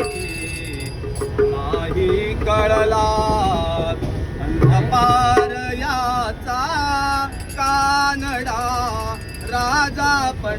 नाही कळला अंधपार याचा कानडा राजा पण